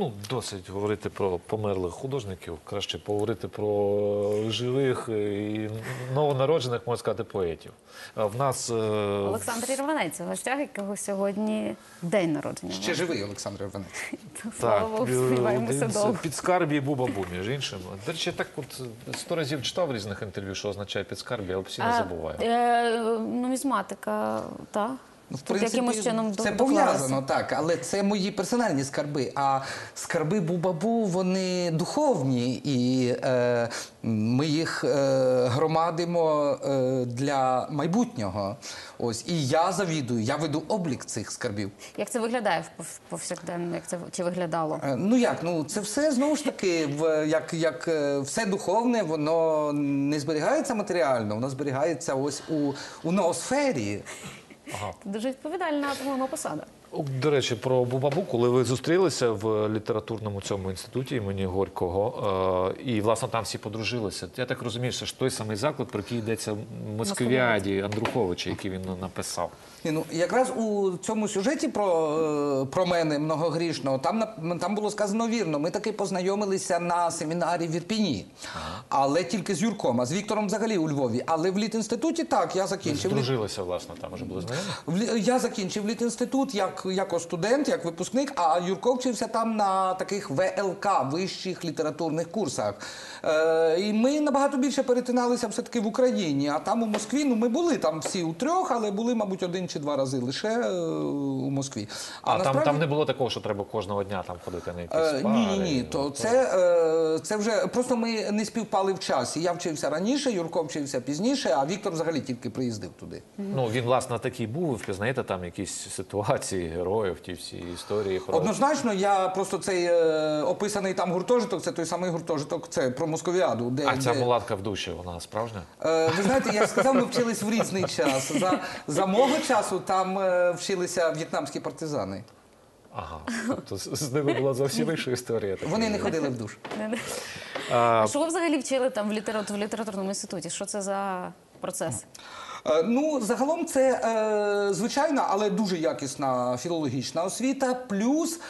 Ну, досить говорити про померлих художників, краще поговорити про живих і новонароджених, можна сказати, поетів. В нас е, Олександр Ірванець, у гостях якого сьогодні день народження. Ще живий Олександр Іванець. Слава Богу, сподіваємося довго. Підскарбі і Буба Бу, між іншим. До речі, я так от сто разів читав в різних інтерв'ю, що означає підскарбі, але постійно забуваю. Е, нумізматика, так. Ну, в принципі, якимось чином це пов'язано, так, але це мої персональні скарби. А скарби Бубабу вони духовні, і е, ми їх е, громадимо е, для майбутнього. Ось і я завідую, я веду облік цих скарбів. Як це виглядає в повсякденно, як це чи виглядало? Е, Ну як, ну це все знову ж таки, в як, як е, все духовне, воно не зберігається матеріально, воно зберігається ось у, у ноосфері. Дуже відповідальна посада. До речі, про Бубабу, коли ви зустрілися в літературному цьому інституті імені Горького, е, і власне там всі подружилися. Я так розумію, що ж той самий заклад, про який йдеться в Москвіаді Андруховича, який він написав. Ні, ну якраз у цьому сюжеті про, е, про мене многогрішного там на- там було сказано вірно. Ми таки познайомилися на семінарі в Ірпіні, але тільки з Юрком, а з Віктором взагалі у Львові. Але в літінституті так я закінчив. Здружилися, власне, там вже були знайомі. Я закінчив літінститут як, як студент, як випускник, а Юрко вчився там на таких ВЛК, вищих літературних курсах. Е, і ми набагато більше перетиналися все-таки в Україні. А там у Москві, ну ми були там всі у трьох, але були, мабуть, один чи два рази лише е, у Москві. А, там, насправді- там не було такого, що треба кожного дня там ходити на якісь Е, пари. Ні, ні, ні. То це, е, це вже просто ми не співпали в часі. Я вчився раніше, Юрко вчився пізніше, а Віктор взагалі тільки приїздив туди. Ну, він, власне, такий був, ви впізнаєте там якісь ситуації, героїв, ті всі історії про... Однозначно, я просто цей е, описаний там гуртожиток, це той самий гуртожиток, це про Московіаду. Де, А ця де- мулатка в душі, вона справжня? Е, ви знаєте, я ж сказав, ми вчились в різний час. За, за мого часу там е, вчилися в'єтнамські партизани. Ага. Тобто з, ними була зовсім інша історія. така. Вони не ходили в душ. А що ви взагалі вчили там в літературному інституті? Що це за процес? Е, Ну, загалом це е, звичайна, але дуже якісна філологічна освіта. Плюс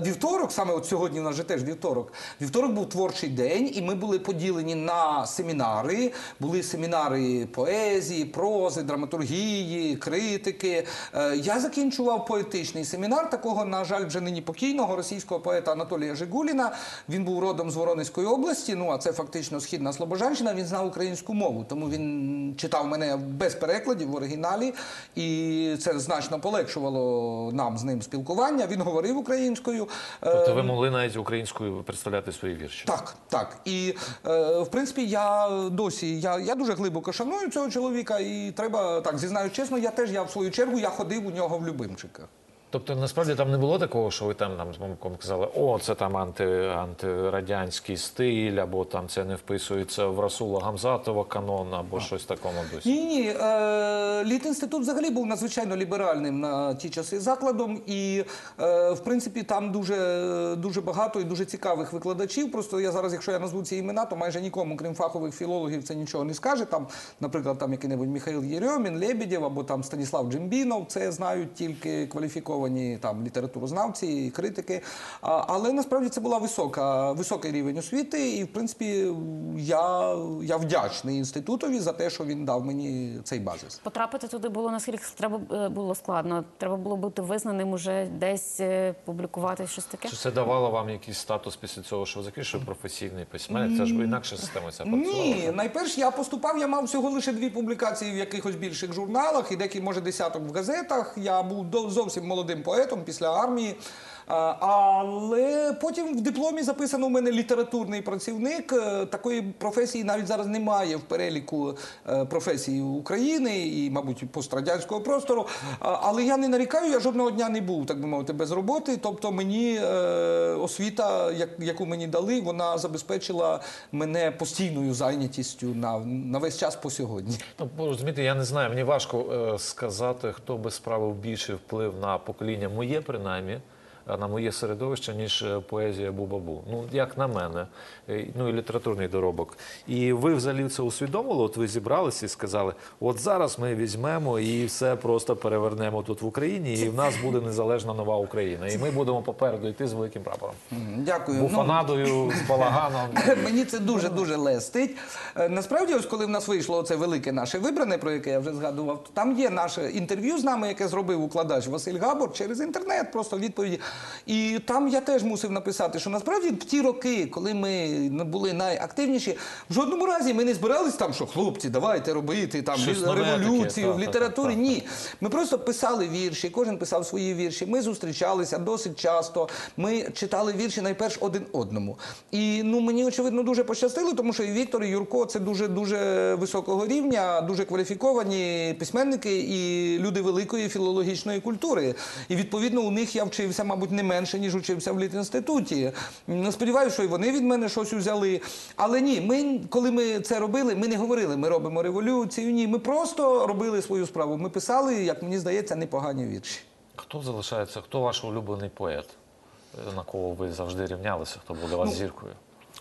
вівторок, саме от сьогодні у нас же теж вівторок. Вівторок був творчий день, і ми були поділені на семінари. Були семінари поезії, прози, драматургії, критики. Е, я закінчував поетичний семінар, такого, на жаль, вже нині покійного російського поета Анатолія Жигуліна. Він був родом з Воронезької області. Ну а це фактично східна Слобожанщина. Він знав українську мову, тому він читав мене без перекладів в оригіналі, і це значно полегшувало нам з ним спілкування. Він говорив українською. Е, Тобто ви могли навіть українською представляти свої вірші? так, так. І е, в принципі, я досі я, я дуже глибоко шаную цього чоловіка, і треба так зізнаюсь чесно. Я теж я в свою чергу я ходив у нього в любимчиках. Тобто насправді там не було такого, що ви там нам з мамком казали, о, це там анти, антирадянський стиль, або там це не вписується в Расула Гамзатова канон, або щось такому дусі. Ні, ні. Е, Літінститут взагалі був надзвичайно ліберальним на ті часи закладом, і е, в принципі там дуже, дуже багато і дуже цікавих викладачів. Просто я зараз, якщо я назву ці імена, то майже нікому, крім фахових філологів, це нічого не скаже. Там, наприклад, там який-небудь Михайло Єрьомін, Лебедєв або там Станіслав Джимбінов. Це знають тільки кваліфіковані там літературознавці і критики. Але насправді це була висока, високий рівень освіти, і в принципі я, я вдячний інститутові за те, що він дав мені цей базис. Потрапити туди було наскільки треба е, було складно. Треба було бути визнаним уже десь е, публікувати щось таке. Чи це давало вам якийсь статус після цього, що ви закінчили професійний письменник? Це ж інакша система ця працювала. Ні, найперш я поступав, я мав всього лише дві публікації в якихось більших журналах і деякий, може, десяток в газетах. Я був зовсім молодим поетом після армії. А, Але потім в дипломі записано у мене літературний працівник. Е, Такої професії навіть зараз немає в переліку е, професій України і, мабуть, пострадянського простору. Але я не нарікаю, я жодного дня не був, так би мовити, без роботи. Тобто мені е, освіта, яку мені дали, вона забезпечила мене постійною зайнятістю на, на весь час по сьогодні. Ну, розумієте, я не знаю. Мені важко е, сказати, хто би справив більший вплив на покоління моє, принаймні. На моє середовище, ніж е, поезія Бубабу. Ну, як на мене, Е, ну і літературний доробок. І ви взагалі це усвідомили? От ви зібралися і сказали: от зараз ми візьмемо і все просто перевернемо тут в Україні, і в нас буде незалежна нова Україна. І ми будемо попереду йти з великим прапором. Дякую. Ну, Буфанадою, з балаганом. Мені це дуже дуже лестить. Е, Насправді, ось коли в нас вийшло це велике наше вибране, про яке я вже згадував, там є наше інтерв'ю з нами, яке зробив укладач Василь Габор через інтернет, просто відповіді. І там я теж мусив написати, що насправді в ті роки, коли ми були найактивніші, в жодному разі ми не збирались там, що хлопці, давайте робити там Щось революцію таке, в літературі. так, так, Ні, ми просто писали вірші, кожен писав свої вірші. Ми зустрічалися досить часто. Ми читали вірші найперш один одному. І ну мені очевидно дуже пощастило, тому що і Віктор, і Юрко це дуже дуже високого рівня, дуже кваліфіковані письменники і люди великої філологічної культури. І відповідно у них я вчився, мабуть, не менше ніж учився в літінституті. Сподіваюся, що і вони від мене щось взяли. Але ні, ми коли ми це робили, ми не говорили, ми робимо революцію. Ні, ми просто робили свою справу. Ми писали, як мені здається, непогані вірші. Хто залишається? Хто ваш улюблений поет? На кого ви завжди рівнялися? Хто був для вас зіркою?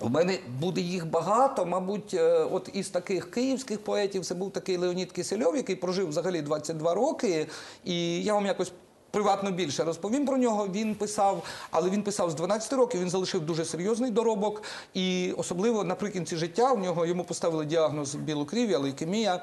У мене буде їх багато. Мабуть, е, от із таких київських поетів це був такий Леонід Кисельов, який прожив взагалі 22 роки. І я вам якось. Приватно більше розповім про нього. Він писав, але він писав з 12 років. Він залишив дуже серйозний доробок, і особливо наприкінці життя у нього йому поставили діагноз білокрів'я, лейкемія.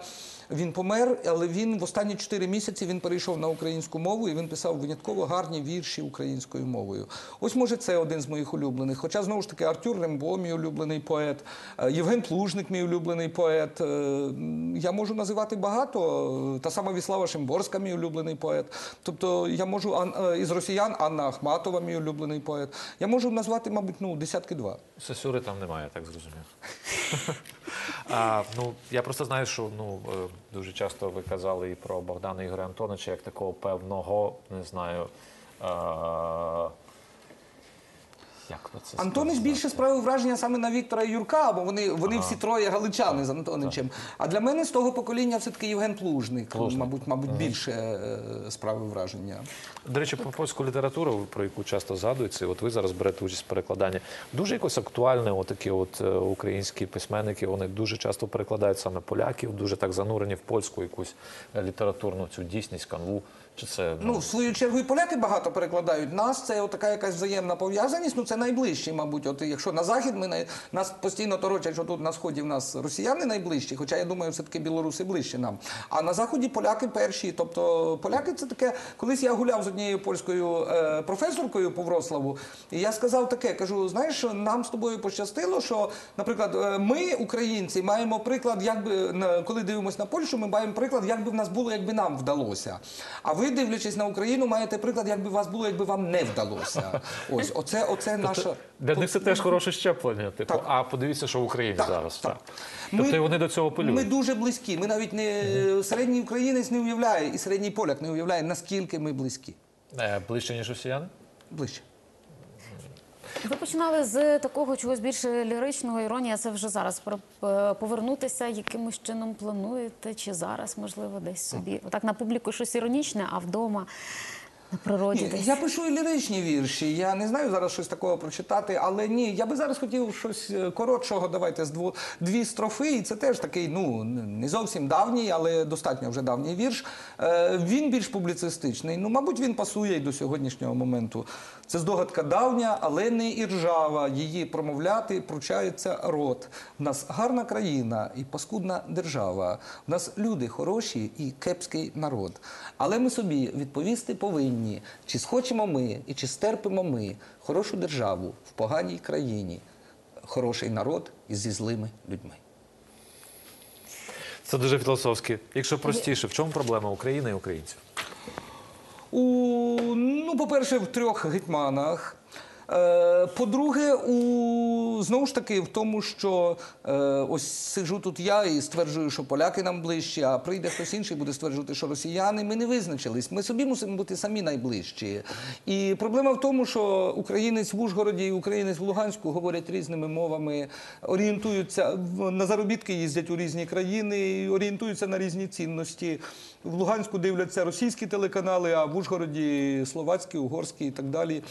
Він помер, але він в останні 4 місяці він перейшов на українську мову і він писав винятково гарні вірші українською мовою. Ось може це один з моїх улюблених. Хоча знову ж таки Артюр Рембо, мій улюблений поет, е, Євген Плужник, мій улюблений поет. Е, Я можу називати багато. Та сама Віслава Шимборська, мій улюблений поет. Тобто я можу е, із росіян Анна Ахматова, мій улюблений поет. Я можу назвати, мабуть, ну десятки два. Сесюри там немає, так зрозумів. а, ну, я просто знаю, що ну, е, дуже часто ви казали і про Богдана Ігоря Антоновича як такого певного, не знаю. А, як би це Антонич сказати? більше справив враження саме на Віктора і Юрка, бо вони, вони всі троє галичани з Антоничем. А для мене з того покоління все-таки Євген Плужник, Плужник. мабуть, мабуть, більше е, справив враження. До речі, про польську літературу, про яку часто згадується, от ви зараз берете участь в перекладанні. Дуже якось актуальне, отакі от е, українські письменники, вони дуже часто перекладають саме поляків, дуже так занурені в польську якусь літературну цю дійсність, канву. Чи це Ну, в свою чергу, і поляки багато перекладають нас. Це така якась взаємна пов'язаність. Ну це найближчі, мабуть. От якщо на захід ми нас постійно торочать, що тут на сході в нас росіяни найближчі, хоча я думаю, все таки білоруси ближче нам. А на заході поляки перші. Тобто поляки це таке. Колись я гуляв з однією польською е, професоркою по Вроцлаву, і я сказав таке: кажу: знаєш, нам з тобою пощастило, що, наприклад, е, ми, українці, маємо приклад, як би на- коли дивимося на Польщу, ми маємо приклад, як би в нас було, якби нам вдалося. А ви, дивлячись на Україну, маєте приклад, як би вас було, якби вам не вдалося. Ось, оце, оце наша. Для них це теж хороше щеплення. Типу, Так. а подивіться, що в Україні Так, зараз. так. Так. Тобто ми, вони до цього полюють. Ми дуже близькі. Ми навіть не середній українець не уявляє, і середній поляк не уявляє, наскільки ми близькі. Е, Ближче, ніж росіяни? Ближче. Ви починали з такого чогось більш ліричного іронія. Це вже зараз про е, повернутися якимось чином плануєте, чи зараз, можливо, десь собі. Отак на публіку щось іронічне, а вдома на природі Ні, десь. я пишу і ліричні вірші. Я не знаю зараз щось такого прочитати, але ні, я би зараз хотів щось е, коротшого. Давайте з дву, дві строфи. І це теж такий, ну не зовсім давній, але достатньо вже давній вірш. Е, він більш публіцистичний. Ну, мабуть, він пасує і до сьогоднішнього моменту. Це здогадка давня, але не іржава. Її промовляти пручається рот. В нас гарна країна і паскудна держава. В нас люди хороші і кепський народ. Але ми собі відповісти повинні, чи схочемо ми і чи стерпимо ми хорошу державу в поганій країні, хороший народ із зі злими людьми. Це дуже філософськи. Якщо простіше, в чому проблема України і українців? У, ну, по-перше, в трьох гетьманах. Е, По-друге, у знову ж таки в тому, що е, ось сиджу тут я і стверджую, що поляки нам ближчі, а прийде хтось інший, буде стверджувати, що росіяни. Ми не визначились. Ми собі мусимо бути самі найближчі. І проблема в тому, що українець в Ужгороді і українець в Луганську говорять різними мовами, орієнтуються на заробітки, їздять у різні країни, орієнтуються на різні цінності. В Луганську дивляться російські телеканали, а в Ужгороді словацькі, угорські і так далі.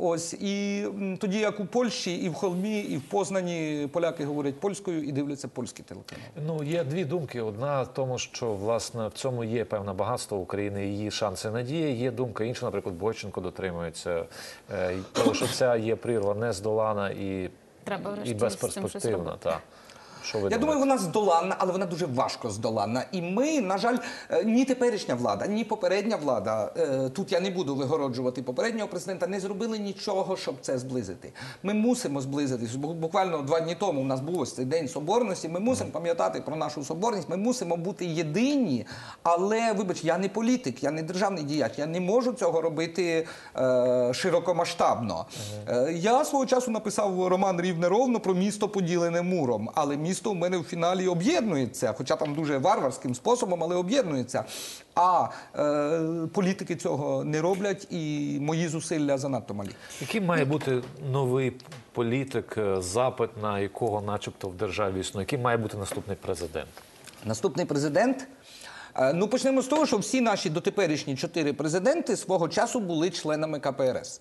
Ось і тоді, як у Польщі, і в Холмі, і в Познані поляки говорять польською і дивляться польські телеканали. Ну, є дві думки. Одна в тому, що власне в цьому є певне багатство України, її шанси надії. Є думка інша, наприклад, Бойченко дотримується е, того, що ця є прірва не здолана і, Треба і врешті і безперспективна. Так. Що ви Я думаєте? думаю, вона здоланна, але вона дуже важко здоланна. І ми, на жаль, е, ні теперішня влада, ні попередня влада. е, Тут я не буду вигороджувати попереднього президента, не зробили нічого, щоб це зблизити. Ми мусимо зблизитись. Буквально два дні тому у нас був ось цей день соборності. Ми мусимо пам'ятати про нашу соборність. Ми мусимо бути єдині. Але вибач, я не політик, я не державний діяч. Я не можу цього робити е, широкомасштабно. Е, я свого часу написав роман Рівне ровно про місто поділене муром. Але місто в мене в фіналі об'єднується, хоча там дуже варварським способом, але об'єднується. А е, політики цього не роблять, і мої зусилля занадто малі. Яким має бути новий політик, е, запит на якого, начебто, в державі існує? Яким має бути наступний президент? Наступний президент. е, Ну, почнемо з того, що всі наші дотеперішні чотири президенти свого часу були членами КПРС.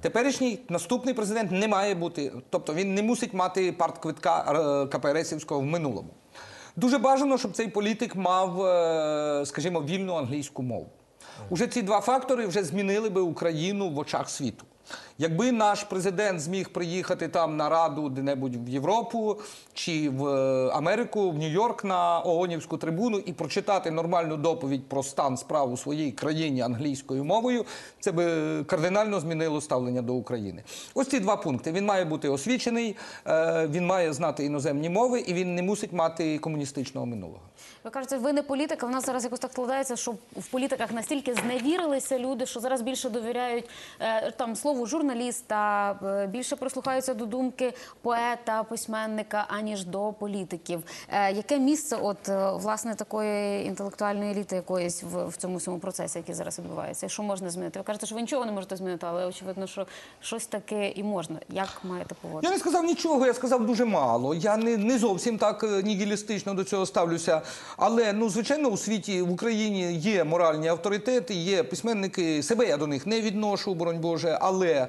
Теперішній наступний президент не має бути, тобто він не мусить мати партквитка е, КПРСівського в минулому. Дуже бажано, щоб цей політик мав, е, скажімо, вільну англійську мову. Уже ці два фактори вже змінили би Україну в очах світу. Якби наш президент зміг приїхати там на раду де-небудь в Європу чи в е, Америку, в Нью-Йорк на ООНівську трибуну і прочитати нормальну доповідь про стан справ у своїй країні англійською мовою, це би кардинально змінило ставлення до України. Ось ці два пункти. Він має бути освічений, е, він має знати іноземні мови, і він не мусить мати комуністичного минулого. Ви кажете, ви не політика. В нас зараз якось так складається, що в політиках настільки зневірилися люди, що зараз більше довіряють е, там слову журналіста, е, більше прислухаються до думки поета, письменника, аніж до політиків. Е, яке місце, от е, власне такої інтелектуальної еліти якоїсь в, в цьому всьому процесі, який зараз відбувається? І що можна змінити? Ви кажете, що ви нічого не можете змінити, але очевидно, що щось таке і можна. Як маєте поводити? Я не сказав нічого, я сказав дуже мало. Я не, не зовсім так нігілістично до цього ставлюся. Але ну, звичайно, у світі в Україні є моральні авторитети, є письменники. Себе я до них не відношу, боронь Боже. Але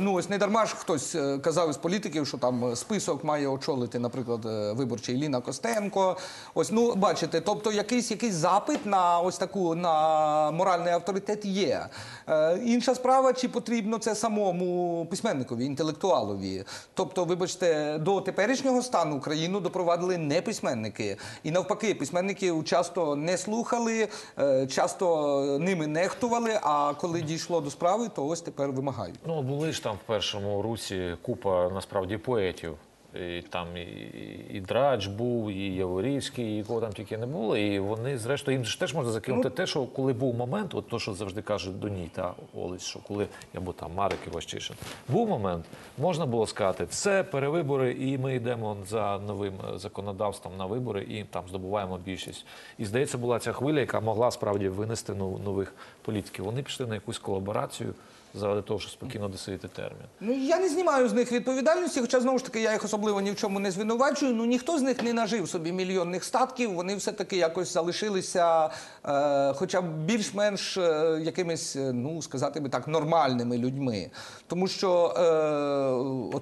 ну ось не дарма ж хтось е, казав із політиків, що там список має очолити, наприклад, е, виборчий Ліна Костенко. Ось ну бачите, тобто якийсь якийсь запит на ось таку на моральний авторитет є. Е, інша справа, чи потрібно це самому письменникові, інтелектуалові. Тобто, вибачте, до теперішнього стану Україну допровадили не письменники. І навпаки, письменників часто не слухали, е, часто ними нехтували. А коли дійшло до справи, то ось тепер вимагають. Ну, були ж там в першому русі купа насправді поетів. І там і, і Драч був, і Яворівський, і кого там тільки не було. І вони, зрештою, їм ж теж можна закинути те, що коли був момент, от то, що завжди кажуть до ній, та Олесь, що коли або там Марик і Ващишин, був момент, можна було сказати, все, перевибори, і ми йдемо за новим е, законодавством на вибори і там здобуваємо більшість. І здається, була ця хвиля, яка могла справді винести нов- нових політиків. Вони пішли на якусь колаборацію заради того, щоб спокійно досидіти термін. Ну я не знімаю з них відповідальності, хоча знову ж таки я їх особливо ні в чому не звинувачую. Ну ніхто з них не нажив собі мільйонних статків. Вони все таки якось залишилися, е, хоча б більш-менш е, якимись, е, ну сказати би так, нормальними людьми. Тому що е,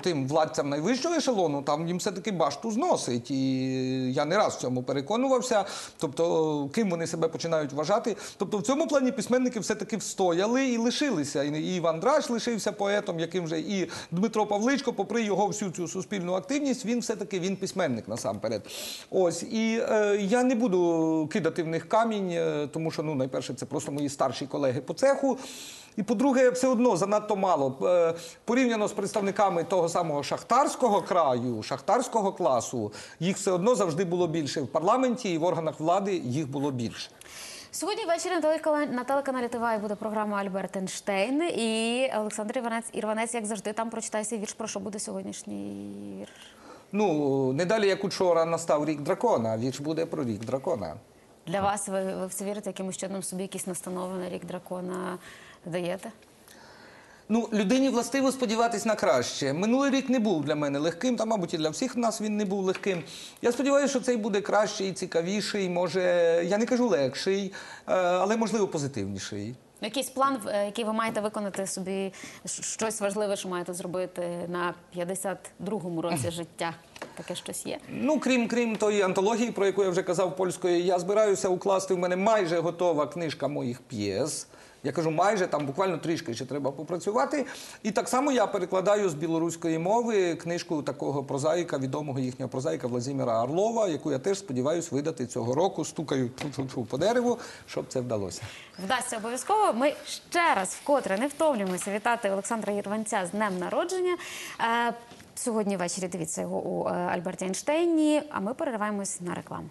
отим владцям найвищого ешелону там їм все таки башту зносить. І я не раз в цьому переконувався. Тобто, ким вони себе починають вважати. Тобто, в цьому плані письменники все таки встояли і лишилися. І Іван Драч лишився поетом, яким же і Дмитро Павличко, попри його всю цю суспільну активність, він все-таки він письменник насамперед. Ось і е, я не буду кидати в них камінь, е, тому що ну найперше це просто мої старші колеги по цеху. І по-друге, все одно занадто мало. Е, Порівняно з представниками того самого шахтарського краю, шахтарського класу, їх все одно завжди було більше в парламенті і в органах влади їх було більше. Сьогодні ввечері на телеканалі, на ТВА буде програма Альберт Ейнштейн і Олександр Іванець, Ірванець, як завжди, там прочитайся вірш, про що буде сьогоднішній вірш. Ну, не далі, як учора настав рік дракона, а вірш буде про рік дракона. Для вас ви, ви в це вірите, якимось чином собі якісь настанови на рік дракона даєте? Ну, людині властиво сподіватись на краще. Минулий рік не був для мене легким, та, мабуть, і для всіх нас він не був легким. Я сподіваюся, що цей буде кращий, цікавіший, може, я не кажу легший, е, але можливо позитивніший. Якийсь план, е, який ви маєте виконати собі, щось важливе, що маєте зробити на 52-му році життя. Таке щось є. Ну, крім крім тої антології, про яку я вже казав польської, я збираюся укласти в мене майже готова книжка моїх п'єс. Я кажу, майже там буквально трішки ще треба попрацювати. І так само я перекладаю з білоруської мови книжку такого прозаїка, відомого їхнього прозаїка Владимира Орлова, яку я теж сподіваюся видати цього року. Стукаю по дереву, щоб це вдалося. Вдасться обов'язково. Ми ще раз вкотре не втомлюємося вітати Олександра Єрванця з днем народження. Е, Сьогодні ввечері дивіться його у е, Альберті Ейнштейні, а ми перериваємось на рекламу.